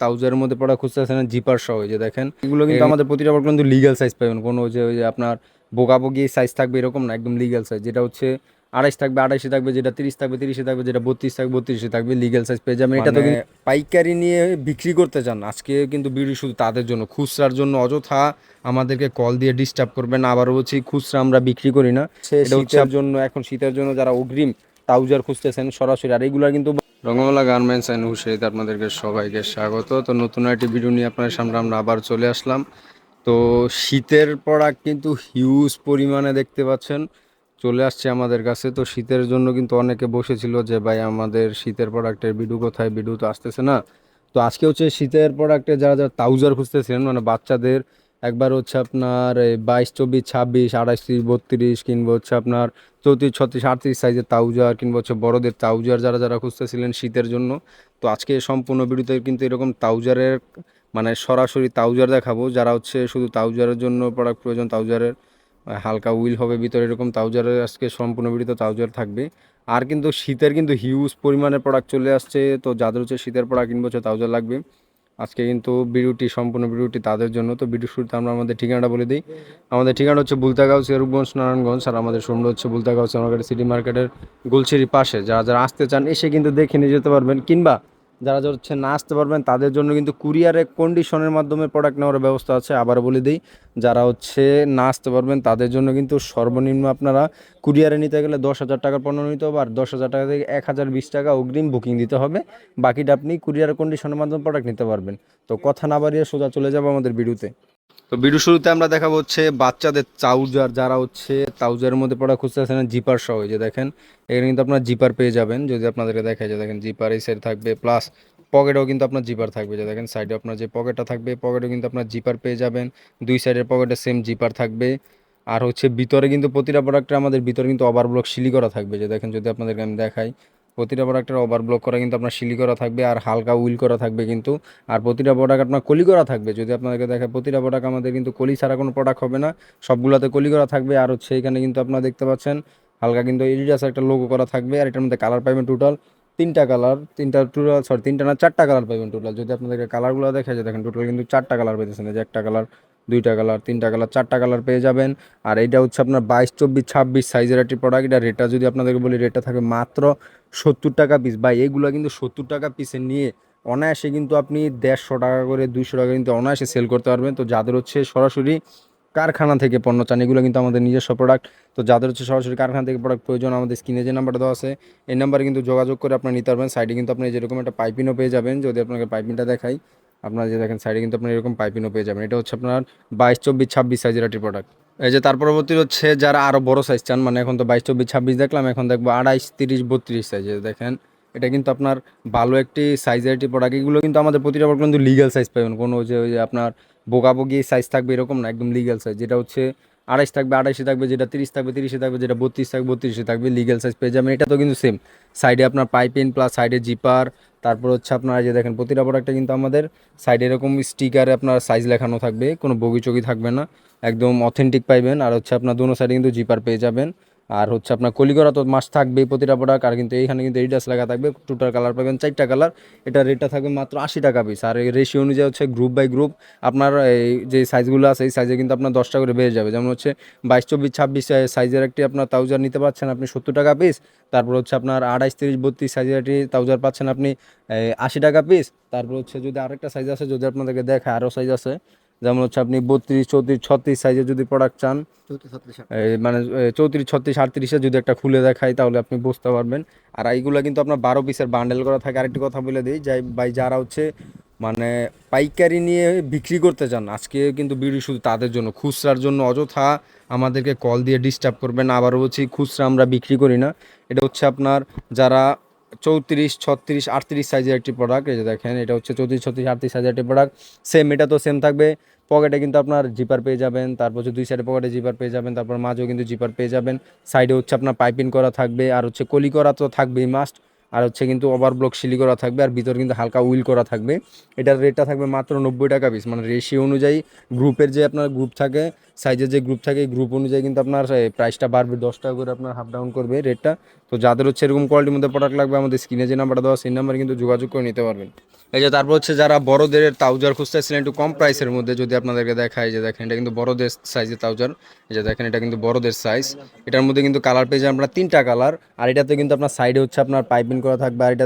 তাউজারের মধ্যে পড়া খুঁজতেছেন জিপার সহ যে দেখেন। এগুলো কিন্তু আমাদের প্রতিটা প্রোডাক্ট কিন্তু লিগ্যাল সাইজ পাবেন। কোনো যে ওই যে আপনার বোকাবোকি সাইজ থাকবে এরকম না একদম লিগ্যাল সাইজ যেটা হচ্ছে আড়াইশ থাকবে আড়াইশে থাকবে যেটা তিরিশ থাকবে তিরিশে থাকবে যেটা বত্রিশ থাকবে বত্রিশে থাকবে লিগ্যাল সাইজ পেয়ে যাবেন। এটা তো পাইকারি নিয়ে বিক্রি করতে চান আজকে কিন্তু ভিডিও শুধু তাদের জন্য খুচরার জন্য অযথা আমাদেরকে কল দিয়ে ডিস্টার্ব করবেন আবারও বলছি খুচরা আমরা বিক্রি করি না। এটা হচ্ছে জন্য এখন শীতের জন্য যারা অগ্রিম ট্রাউজার খুঁজতেছেন সরাসরি আর এগুলা কিন্তু রঙ্গমালা গার্মেন্টস অ্যান্ড হুসেদ আপনাদেরকে সবাইকে স্বাগত। তো নতুন একটি ভিডিও নিয়ে আপনাদের সামনে আমরা আবার চলে আসলাম। তো শীতের প্রোডাক্ট কিন্তু হিউজ পরিমাণে দেখতে পাচ্ছেন। চলে আসছে আমাদের কাছে। তো শীতের জন্য কিন্তু অনেকে বসেছিল যে, ভাই, আমাদের শীতের প্রোডাক্টের ভিডিও কোথায়? ভিডিও তো আসতেছে না। তো আজকে হচ্ছে শীতের প্রোডাক্টে যারা যারা ট্রাউজার খুঁজতেছিলেন মানে বাচ্চাদের একবার হচ্ছে আপনার বাইশ, চব্বিশ, ছাব্বিশ, আঠাশ, তিরিশ, বত্রিশ কিংবা হচ্ছে আপনার চৌত্রিশ, ছত্রিশ, আটত্রিশ সাইজের তাউজার কিংবা হচ্ছে বড়দের তাউজার যারা যারা খুঁজতেছিলেন শীতের জন্য। তো আজকে সম্পূর্ণ ভিডিওতে কিন্তু এরকম তাউজারের মানে সরাসরি তাউজার দেখাবো। যারা হচ্ছে শুধু তাউজারের জন্য প্রোডাক্ট প্রয়োজন তাউজারের হালকা উইল হবে, ভিতরে এরকম তাউজারের আজকে সম্পূর্ণ ভিডিওতে তাউজার থাকবে। আর কিন্তু শীতের কিন্তু হিউজ পরিমাণে প্রোডাক্ট চলে আসছে। তো যাদের হচ্ছে শীতের প্রোডাক্ট কিনবো হচ্ছে তাউজার লাগবে আজকে কিন্তু ভিডিওটি, সম্পূর্ণ ভিডিওটি তাদের জন্য। তো ভিডিও শুরুতে আমরা আমাদের ঠিকানাটা বলে দিই। আমাদের ঠিকানা হচ্ছে বুলতাগাঁও সিয়ারগঞ্জ নারায়ণগঞ্জ, আর আমাদের শোরুমটা হচ্ছে বুলতাগাঁও আমাদের সিটি মার্কেটের গুলছিরি পাশে। যারা যারা আসতে চান, এসে কিন্তু দেখে নিয়ে যেতে পারবেন, কিংবা যারা যারা হচ্ছে না আসতে পারবেন, তাদের জন্য কিন্তু কুরিয়ারে কন্ডিশনের মাধ্যমে প্রোডাক্ট নেওয়ার ব্যবস্থা আছে। আবার বলে দিই, যারা হচ্ছে না আসতে পারবেন, তাদের জন্য কিন্তু সর্বনিম্ন আপনারা কুরিয়ারে নিতে গেলে দশ হাজার টাকার পণ্য নিতে হবে, আর দশ হাজার টাকা থেকে এক হাজার বিশ টাকা অগ্রিম বুকিং দিতে হবে। বাকিটা আপনি কুরিয়ার কন্ডিশনের মাধ্যমে প্রোডাক্ট নিতে পারবেন। তো কথা না বাড়িয়ে সোজা চলে যাব আমাদের ভিডিওতে তো ভিডিও শুরুতে আমরা দেখাবো হচ্ছে বাচ্চাদের চাউজার যারা হচ্ছে চাউজারের মধ্যে পড়া খুঁজতেছেন জিপার সহ যে দেখেন, এখানে কিন্তু আপনার জিপার পেয়ে যাবেন। যদি আপনাদেরকে দেখায় যে দেখেন জিপার এই সাইড থাকবে প্লাস পকেটেও কিন্তু আপনার জিপার থাকবে। যে দেখেন সাইডে আপনার যে পকেটটা থাকবে পকেটেও কিন্তু আপনার জিপার পেয়ে যাবেন। দুই সাইডের পকেটে সেম জিপার থাকবে। আর হচ্ছে ভিতরে কিন্তু প্রতিটা প্রোডাক্টে আমাদের ভিতরে কিন্তু ওভার ব্লক সিলি করা থাকবে। যে দেখেন, যদি আপনাদেরকে আমি দেখাই প্রতিটা প্রোডাক্টের ওভার ব্লক করা কিন্তু আপনার শিলি করা থাকবে আর হালকা উইল করা থাকবে কিন্তু। আর প্রতিটা প্রোডাক্ট আপনার কলি করা থাকবে। যদি আপনাদেরকে দেখে প্রতিটা প্রোডাক্ট আমাদের কিন্তু কলি ছাড়া কোনো প্রোডাক্ট হবে না। সবগুলোতে কলি করা থাকবে। আর হচ্ছে এখানে কিন্তু আপনারা দেখতে পাচ্ছেন, হালকা কিন্তু এডিডাস একটা লোগো করা থাকবে। আর এটার মধ্যে কালার পাবেন টোটাল তিনটা কালার তিনটা টোটাল সরি তিনটা না, চারটা কালার পাবেন টোটাল যদি আপনাদেরকে কালারগুলো দেখা যায়, দেখেন টোটাল কিন্তু চারটা কালার পেতেছেন যে একটা কালার দুইটা কালার তিনটা কালার চারটা কালার পেয়ে যাবেন। আর এইটা হচ্ছে আপনার বাইশ, চব্বিশ, ছাব্বিশ সাইজের একটি প্রোডাক্ট এটা রেটটা যদি আপনাদেরকে বলি রেটটা থাকবে মাত্র সত্তর টাকা পিস বা এইগুলো কিন্তু সত্তর টাকা পিসে নিয়ে অনায়াসে কিন্তু আপনি দেড়শো টাকা করে, দুইশো টাকা কিন্তু অনায়াসে সেল করতে পারবেন। তো যাদের হচ্ছে সরাসরি কারখানা থেকে পণ্য চান, এগুলো কিন্তু আমাদের নিজস্ব প্রোডাক্ট তো যাদের হচ্ছে সরাসরি কারখানা থেকে প্রোডাক্ট প্রয়োজন, আমাদের স্ক্রিনে যে নাম্বারটা দেওয়া আছে, এই নাম্বারে কিন্তু যোগাযোগ করে আপনার নিতে পারবেন। সাইডে কিন্তু আপনি যেরকম একটা পাইপিনও পেয়ে যাবেন, যদি আপনাকে পাইপিনটা দেখাই, আপনারা যে দেখেন সাইডে কিন্তু আপনার এরকম পাইপিনও পেয়ে যাবেন। এটা হচ্ছে আপনার বাইশ, চব্বিশ, ছাব্বিশ সাইজের একটি প্রোডাক্ট এই যে তার পরবর্তী হচ্ছে, যারা আরও বড় সাইজ চান মানে এখন তো বাইশ, চব্বিশ, ছাব্বিশ দেখলাম, এখন দেখব আড়াইশ, তিরিশ, বত্রিশ সাইজে দেখেন। এটা কিন্তু আপনার ভালো একটি সাইজের একটি প্রোডাক্ট এগুলো কিন্তু আমাদের প্রতিটা প্রোডাক্ট কিন্তু লিগাল সাইজ পাবেন। কোনো যে ওই যে আপনার বোকাবোকি সাইজ থাকবে এরকম না, একদম লিগ্যাল সাইজ যেটা হচ্ছে আড়াইশ থাকবে, আড়াইশে থাকবে, যেটা তিরিশ থাকবে, তিরিশে থাকবে, যেটা বত্রিশ থাকবে, বত্রিশে থাকবে লিগ্যাল সাইজ পেয়ে যাবেন। এটা তো কিন্তু সেম সাইডে আপনার পাইপিন প্লাস সাইডে জিপার তারপর হচ্ছে আপনার যে দেখেন, প্রতিটা প্রোডাক্টে কিন্তু আমাদের সাইডে এরকম স্টিকারে আপনার সাইজ লেখানো থাকবে, কোনো বগি চগি থাকবে না। একদম অথেন্টিক পাইবেন। আর হচ্ছে আপনার দোনো সাইডে কিন্তু জিপার পেয়ে যাবেন। আর হচ্ছে আপনার কলিগড়া তো মাছ থাকবে প্রতিটা প্রোডাক্ট আর কিন্তু এইখানে কিন্তু এডিডাস লেখা থাকবে টোটাল কালার পাবেন, চারটা কালার এটা রেটটা থাকবে মাত্র আশি টাকা পিস আর এই রেশিও অনুযায়ী হচ্ছে গ্রুপ বাই গ্রুপ আপনার এই যে সাইজগুলো আছে, এই সাইজে কিন্তু আপনার দশটা করে বেড়ে যাবে। যেমন হচ্ছে বাইশ, চব্বিশ, ছাব্বিশ সাইজের একটি আপনার তাউজার নিতে পারছেন আপনি সত্তর টাকা পিস তারপর হচ্ছে আপনার আড়াইশ, তিরিশ, বত্রিশ সাইজের একটি তাউজার পাচ্ছেন আপনি আশি টাকা পিস তারপর হচ্ছে যদি আরেকটা সাইজ আছে, যদি আপনাদেরকে দেখায় আরও সাইজ আছে যেমন হচ্ছে আপনি বত্রিশ চৌত্রিশ ছত্রিশ সাইজে যদি প্রোডাক্ট চান মানে চৌত্রিশ ছত্রিশ আটত্রিশে যদি একটা খুলে দেখাই তাহলে আপনি বুঝতে পারবেন। আর এইগুলো কিন্তু আপনার বারো পিসের বান্ডেল করা থাকে। আরেকটি কথা বলে দিই যাই বাই যারা হচ্ছে মানে পাইকারি নিয়ে বিক্রি করতে চান আজকে কিন্তু ভিডিও শুধু তাদের জন্য। খুচরার জন্য অযথা আমাদেরকে কল দিয়ে ডিস্টার্ব করবেন। আবারও বলছি খুচরা আমরা বিক্রি করি না। এটা হচ্ছে আপনার যারা চৌত্রিশ ছত্রিশ আটত্রিশ সাইজের একটি প্রোডাক্ট এই যে দেখেন এটা হচ্ছে চৌত্রিশ ছত্রিশ আটত্রিশ সাইজের একটি প্রোডাক্ট সেম এটা তো সেম থাকবে। পকেটে কিন্তু আপনার জিপার পেয়ে যাবেন, তারপর হচ্ছে দুই সাইডে পকেটে জিপার পেয়ে যাবেন, তারপর মাঝেও কিন্তু জিপার পেয়ে যাবেন। সাইডে হচ্ছে আপনার পাইপিং করা থাকবে, আর হচ্ছে কলি করা তো থাকবেই মাস্ট আর হচ্ছে কিন্তু ওভার ব্লক সিলি করা থাকবে আর ভিতর কিন্তু হালকা উইল করা থাকবে। এটার রেটটা থাকবে মাত্র নব্বই টাকা পিস মানে রেশিও অনুযায়ী গ্রুপের যে আপনার গ্রুপ থাকে সাইজের যে গ্রুপ থাকে গ্রুপ অনুযায়ী কিন্তু আপনার প্রাইসটা বাড়বে দশ টাকা করে আপনার হাফ ডাউন করবে রেটটা তো যাদের হচ্ছে এরকম কোয়ালিটির মধ্যে প্রোডাক্ট লাগবে, আমাদের স্ক্রিনে যে নাম্বারটা দেওয়া সেই নাম্বারে কিন্তু যোগাযোগ করে নিতে পারবেন। এই যে তারপর হচ্ছে যারা বড়দের তাউজার খুঁজতেছিলেন একটু কম প্রাইসের মধ্যে যদি আপনাদেরকে দেখায় যে দেখেন, এটা কিন্তু বড়দের সাইজের তাউজার এই যে দেখেন, এটা কিন্তু বড়দের সাইজ এটার মধ্যে কিন্তু কালার পেয়ে যাবেন আপনার তিনটা কালার আর এটাতে কিন্তু আপনার সাইডে হচ্ছে আপনার পাইপিং করা থাকবে আর এটা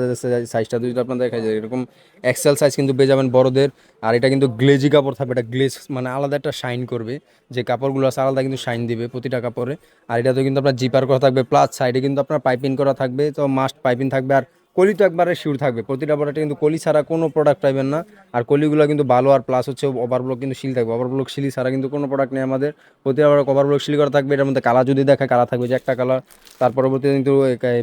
সাইজটা যদি আপনার দেখা যায়, এরকম এক্সেল সাইজ কিন্তু পেয়ে যাবেন বড়দের। আর এটা কিন্তু গ্লেজি কাপড় থাকবে, এটা গ্লেজ মানে আলাদা একটা শাইন করবে। যে কাপড়গুলো আছে আলাদা কিন্তু শাইন দিবে প্রতিটা কাপড়ে। আর এটাতে কিন্তু আপনার জিপার করা থাকবে প্লাস সাইডে কিন্তু আপনার পাইপিং করা থাকবে, তো মাস্ট পাইপিং থাকবে। আর কলি তো একবারে শিওর থাকবে। প্রতিটা প্রোডাক্টে কিন্তু কলি ছাড়া কোনো প্রোডাক্ট পাইবেন না। আর কলিগুলো কিন্তু ভালো আর প্লাস হচ্ছে ওভারব্লক কিন্তু সিল থাকবে। ওভারব্লক সিলি ছাড়া কিন্তু কোনো প্রোডাক্ট নেই আমাদের। প্রতিটা প্রোডাক্ট ওভারব্লক সিল করা থাকবে, এটার মধ্যে কালার যদি দেখা কালার থাকবে যে একটা কালার তার পরবর্তীতে কিন্তু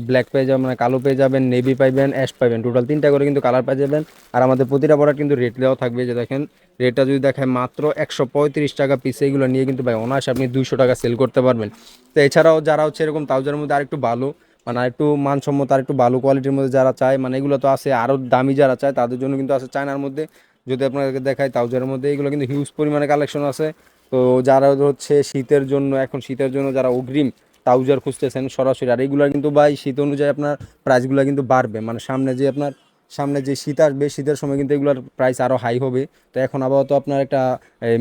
ব্ল্যাক পেয়ে যাবেন মানে কালো পেয়ে যাবেন নেভি পাইবেন অ্যাশ পাইবেন। টোটাল তিনটা করে কিন্তু কালার পেয়ে যাবেন। আর আমাদের প্রতিটা প্রোডাক্ট কিন্তু রেট দেওয়া থাকবে যে দেখেন রেটটা যদি দেখায় মাত্র একশো পঁয়ত্রিশ টাকা পিস এইগুলো নিয়ে কিন্তু ভাই অনায়াসে আপনি দুশো টাকা সেল করতে পারবেন। তো এছাড়াও যারা হচ্ছে এরকম তাউজের মধ্যে আরেকটু ভালো মানে একটু মানসম্মত, আর একটু ভালো কোয়ালিটির মধ্যে যারা চায় মানে এগুলো তো আছে আরও দামি যারা চায়, তাদের জন্য কিন্তু আছে চায়নার মধ্যে। যদি আপনাদেরকে দেখায় তাউজারের মধ্যে এগুলো কিন্তু হিউজ পরিমাণে কালেকশন আছে। তো যারা হচ্ছে শীতের জন্য, এখন শীতের জন্য যারা অগ্রিম তাউজার খুঁজতেছেন সরাসরি, আর এগুলো কিন্তু ভাই, শীত অনুযায়ী আপনার প্রাইসগুলো কিন্তু বাড়বে। মানে সামনে যে আপনার সামনে যে শীত আসবে, শীতের সময় কিন্তু এগুলোর প্রাইস আরও হাই হবে। তো এখন আপাতত আপনার একটা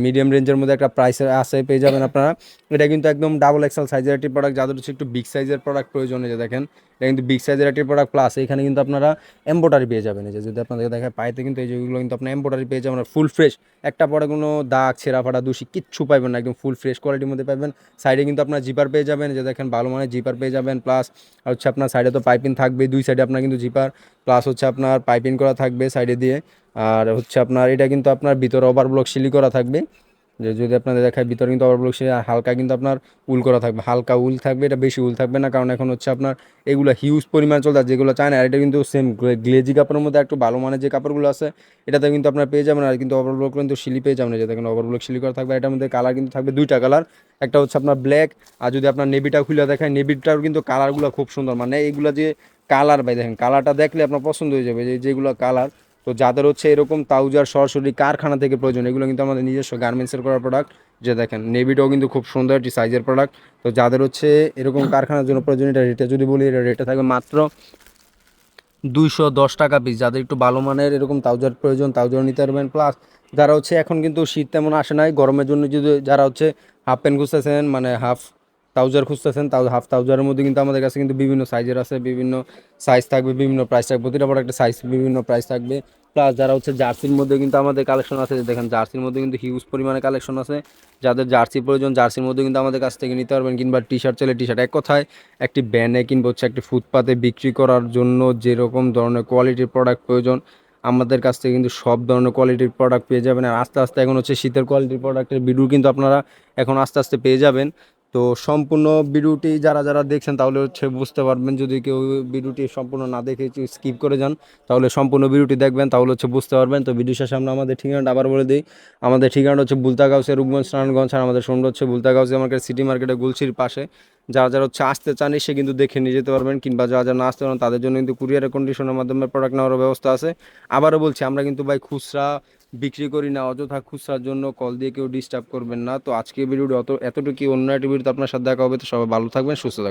মিডিয়াম রেঞ্জের মধ্যে একটা প্রাইস আছে, পেয়ে যাবেন আপনারা। এটা কিন্তু একদম ডাবল এক্সেল সাইজের একটি প্রোডাক্ট যাদের হচ্ছে একটু বিগ সাইজের প্রোডাক্ট প্রয়োজন যে দেখেন। এটা কিন্তু বিগ সাইজের একটি প্রোডাক্ট প্লাস এখানে কিন্তু আপনারা এম্বোটারি পেয়ে যাবেন। যে যদি আপনাদের দেখায় পাইতে কিন্তু এই যেগুলো কিন্তু আপনার এম্বোটারি পেয়ে যাবেন ফুল ফ্রেশ একটা পরে কোনো দাগ, ছেঁড়া ফাটা দূষি কিচ্ছু পাইবেন না, একদম ফুল ফ্রেশ কোয়ালিটির মধ্যে পাবেন সাইডে কিন্তু আপনার জিপার পেয়ে যাবেন যে দেখেন ভালো মানের জিপার পেয়ে যাবেন প্লাস হচ্ছে আপনার সাইডে তো পাইপিং থাকবে দুই সাইডে আপনার কিন্তু জিপার প্লাস হচ্ছে আপনার পাইপিং করা থাকবে সাইডে দিয়ে। আর হচ্ছে আপনার এটা কিন্তু আপনার ভিতরে ওভার ব্লক সিলি করা থাকবে। যে যদি আপনাদের দেখায় ভিতরে কিন্তু ওভার ব্লক সিলি আর হালকা কিন্তু আপনার উল করা থাকবে। হালকা উল থাকবে, এটা বেশি উল থাকবে না। কারণ এখন হচ্ছে আপনার এগুলো হিউজ পরিমাণ চলতে যেগুলো চায় না। আর এটা কিন্তু সেম গ্লেজি কাপড়ের মধ্যে একটু ভালো মানের যে কাপড়গুলো আছে, এটাতে কিন্তু আপনার পেয়ে যাবেন। আর কিন্তু ওভার ব্লক কিন্তু সিলি পেয়ে যাবেন। যে দেখেন ওভার ব্লক সিলি করা থাকবে। এটার মধ্যে কালার কিন্তু থাকবে দুইটা কালার একটা হচ্ছে আপনার ব্ল্যাক আর যদি আপনার নেভিটা খুলে দেখায় নেভিটার কিন্তু কালারগুলো খুব সুন্দর। মানে এইগুলো যে কালার ভাই দেখেন, কালারটা দেখলে আপনার পছন্দ হয়ে যাবে, যে যেগুলো কালার। তো যাদের হচ্ছে এরকম তাউজার সরাসরি কারখানা থেকে প্রয়োজন, এগুলো কিন্তু আমাদের নিজস্ব গার্মেন্টসের করা প্রোডাক্ট যে দেখেন নেভিটাও কিন্তু খুব সুন্দর একটি সাইজের প্রোডাক্ট তো যাদের হচ্ছে এরকম কারখানার জন্য প্রয়োজন, এটা রেটে যদি বলি, এটা রেটে থাকবে মাত্র দুইশো দশ টাকা পিস যাদের একটু ভালো মানের এরকম তাউজার প্রয়োজন তাউজার নিতে পারবেন। প্লাস যারা হচ্ছে এখন কিন্তু শীত তেমন আসে নাই, গরমের জন্য যদি যারা হচ্ছে হাফ প্যান্ট খুঁজতেছেন মানে হাফ তাউজার খুঁজতেছেন তাও হাফ তাউজারের মধ্যে কিন্তু আমাদের কাছে কিন্তু বিভিন্ন সাইজের আছে, বিভিন্ন সাইজ থাকবে, বিভিন্ন প্রাইস থাকবে প্রতিটা প্রোডাক্টের সাইজ বিভিন্ন প্রাইস থাকবে। প্লাস যারা হচ্ছে জার্সির মধ্যে কিন্তু আমাদের কালেকশন আছে দেখেন জার্সির মধ্যে কিন্তু হিউজ পরিমাণে কালেকশন আছে। যাদের জার্সি প্রয়োজন জার্সির মধ্যে কিন্তু আমাদের কাছ থেকে নিতে পারবেন, কিংবা টি শার্ট চলে টি শার্ট এক কথায়, একটি ব্যানে কিংবা হচ্ছে একটি ফুটপাতে বিক্রি করার জন্য যেরকম ধরনের কোয়ালিটির প্রোডাক্ট প্রয়োজন, আমাদের কাছ থেকে কিন্তু সব ধরনের কোয়ালিটির প্রোডাক্ট পেয়ে যাবেন। আর আস্তে আস্তে এখন হচ্ছে শীতের কোয়ালিটির প্রোডাক্টের ভিডিও কিন্তু আপনারা এখন আস্তে আস্তে পেয়ে যাবেন। তো সম্পূর্ণ ভিডিওটি যারা যারা দেখছেন তাহলে হচ্ছে বুঝতে পারবেন, যদি কেউ ভিডিওটি সম্পূর্ণ না দেখে স্কিপ করে যান, তাহলে সম্পূর্ণ ভিডিওটি দেখবেন, তাহলে হচ্ছে বুঝতে পারবেন। তো ভিডিও শেষে আমরা আমাদের ঠিকানাটা আবার বলে দিই। আমাদের ঠিকানাটা হচ্ছে বুলতাগাউসে রূপগঞ্জ, নারায়ণগঞ্জ, আর আমাদের সন্ধ্যা হচ্ছে বুলতাগাউসে মার্কেট, সিটি মার্কেটে গুলছির পাশে। যারা যারা হচ্ছে আসতে চান সে কিন্তু দেখে নিয়ে যেতে পারবেন, কিংবা যারা যারা না আসতে পারেন, তাদের জন্য কিন্তু কুরিয়ারের কন্ডিশনের মাধ্যমে প্রোডাক্ট নেওয়ার ব্যবস্থা আছে। আবারও বলছি, আমরা কিন্তু ভাই খুচরা বিক্রি করি না, অযথা খুচরার জন্য কল দিয়ে কেউ ডিস্টার্ব করবেন না। তো আজকে ভিডিওটি অত এতটুকু অন্য একটি ভিডিওতে আপনার সাথে দেখা হবে। তো সবাই ভালো থাকবেন, সুস্থ থাকবেন।